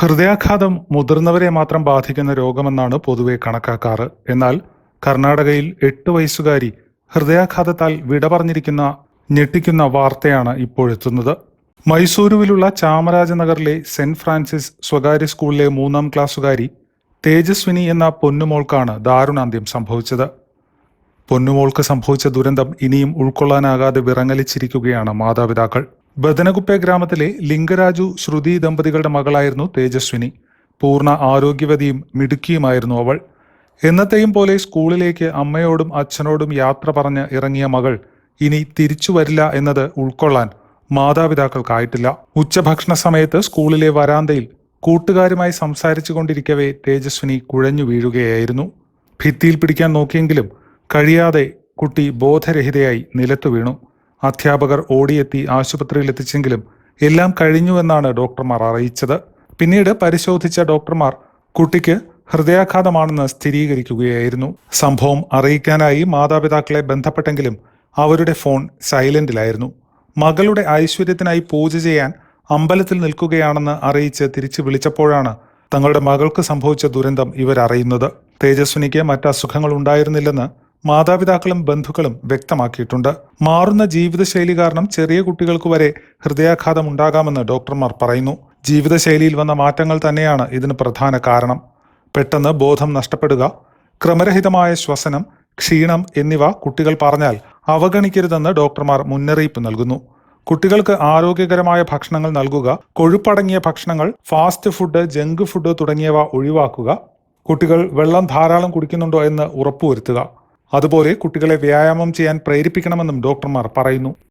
ഹൃദയാഘാതം മുതിർന്നവരെ മാത്രം ബാധിക്കുന്ന രോഗമെന്നാണ് പൊതുവെ കണക്കാക്കാറ്. എന്നാൽ കർണാടകയിൽ എട്ട് വയസ്സുകാരി ഹൃദയാഘാതത്താൽ വിട പറഞ്ഞിരിക്കുന്ന ഞെട്ടിക്കുന്ന വാർത്തയാണ് ഇപ്പോഴെത്തുന്നത് മൈസൂരുവിലുള്ള ചാമരാജനഗറിലെ സെന്റ് ഫ്രാൻസിസ് സ്വകാര്യ സ്കൂളിലെ മൂന്നാം ക്ലാസ്സുകാരി തേജസ്വിനി എന്ന പൊന്നുമോൾക്കാണ് ദാരുണാന്ത്യം സംഭവിച്ചത്. പൊന്നുമോൾക്ക് സംഭവിച്ച ദുരന്തം ഇനിയും ഉൾക്കൊള്ളാനാകാതെ വിറങ്ങലിച്ചിരിക്കുകയാണ് മാതാപിതാക്കൾ. ബദനകുപ്പെ ഗ്രാമത്തിലെ ലിംഗരാജു ശ്രുതി ദമ്പതികളുടെ മകളായിരുന്നു തേജസ്വിനി. പൂർണ ആരോഗ്യവതിയും മിടുക്കിയുമായിരുന്നു അവൾ. എന്നത്തെയും പോലെ സ്കൂളിലേക്ക് അമ്മയോടും അച്ഛനോടും യാത്ര പറഞ്ഞ് ഇറങ്ങിയ മകൾ ഇനി തിരിച്ചു വരില്ല എന്നത് ഉൾക്കൊള്ളാൻ മാതാപിതാക്കൾക്കായിട്ടില്ല. ഉച്ചഭക്ഷണ സമയത്ത് സ്കൂളിലെ വരാന്തയിൽ കൂട്ടുകാരുമായി സംസാരിച്ചു കൊണ്ടിരിക്കവേ തേജസ്വിനി കുഴഞ്ഞു വീഴുകയായിരുന്നു. ഭിത്തിയിൽ പിടിക്കാൻ നോക്കിയെങ്കിലും കഴിയാതെ കുട്ടി ബോധരഹിതയായി നിലത്തു വീണു. അധ്യാപകർ ഓടിയെത്തി ആശുപത്രിയിൽ എത്തിച്ചെങ്കിലും എല്ലാം കഴിഞ്ഞുവെന്നാണ് ഡോക്ടർമാർ അറിയിച്ചത്. പിന്നീട് പരിശോധിച്ച ഡോക്ടർമാർ കുട്ടിക്ക് ഹൃദയാഘാതമാണെന്ന് സ്ഥിരീകരിക്കുകയായിരുന്നു. സംഭവം അറിയിക്കാനായി മാതാപിതാക്കളെ ബന്ധപ്പെട്ടെങ്കിലും അവരുടെ ഫോൺ സൈലന്റിലായിരുന്നു. മകളുടെ ഐശ്വര്യത്തിനായി പൂജ ചെയ്യാൻ അമ്പലത്തിൽ നിൽക്കുകയാണെന്ന് അറിയിച്ച് തിരിച്ചു വിളിച്ചപ്പോഴാണ് തങ്ങളുടെ മകൾക്ക് സംഭവിച്ച ദുരന്തം ഇവരറിയുന്നത്. തേജസ്വിനിക്ക് മറ്റ് അസുഖങ്ങൾ ഉണ്ടായിരുന്നില്ലെന്ന് മാതാപിതാക്കളും ബന്ധുക്കളും വ്യക്തമാക്കിയിട്ടുണ്ട്. മാറുന്ന ജീവിതശൈലി കാരണം ചെറിയ കുട്ടികൾക്ക് വരെ ഹൃദയാഘാതം ഉണ്ടാകാമെന്ന് ഡോക്ടർമാർ പറയുന്നു. ജീവിതശൈലിയിൽ വന്ന മാറ്റങ്ങൾ തന്നെയാണ് ഇതിന് പ്രധാന കാരണം. പെട്ടെന്ന് ബോധം നഷ്ടപ്പെടുക ക്രമരഹിതമായ ശ്വസനം ക്ഷീണം എന്നിവ കുട്ടികൾ പറഞ്ഞാൽ അവഗണിക്കരുതെന്ന് ഡോക്ടർമാർ മുന്നറിയിപ്പ് നൽകുന്നു. കുട്ടികൾക്ക് ആരോഗ്യകരമായ ഭക്ഷണങ്ങൾ നൽകുക കൊഴുപ്പടങ്ങിയ ഭക്ഷണങ്ങൾ ഫാസ്റ്റ് ഫുഡ് ജങ്ക് ഫുഡ് തുടങ്ങിയവ ഒഴിവാക്കുക കുട്ടികൾ വെള്ളം ധാരാളം കുടിക്കുന്നുണ്ടോ എന്ന് ഉറപ്പുവരുത്തുക അതുപോലെ കുട്ടികളെ വ്യായാമം ചെയ്യാൻ പ്രേരിപ്പിക്കണമെന്നും ഡോക്ടർമാർ പറയുന്നു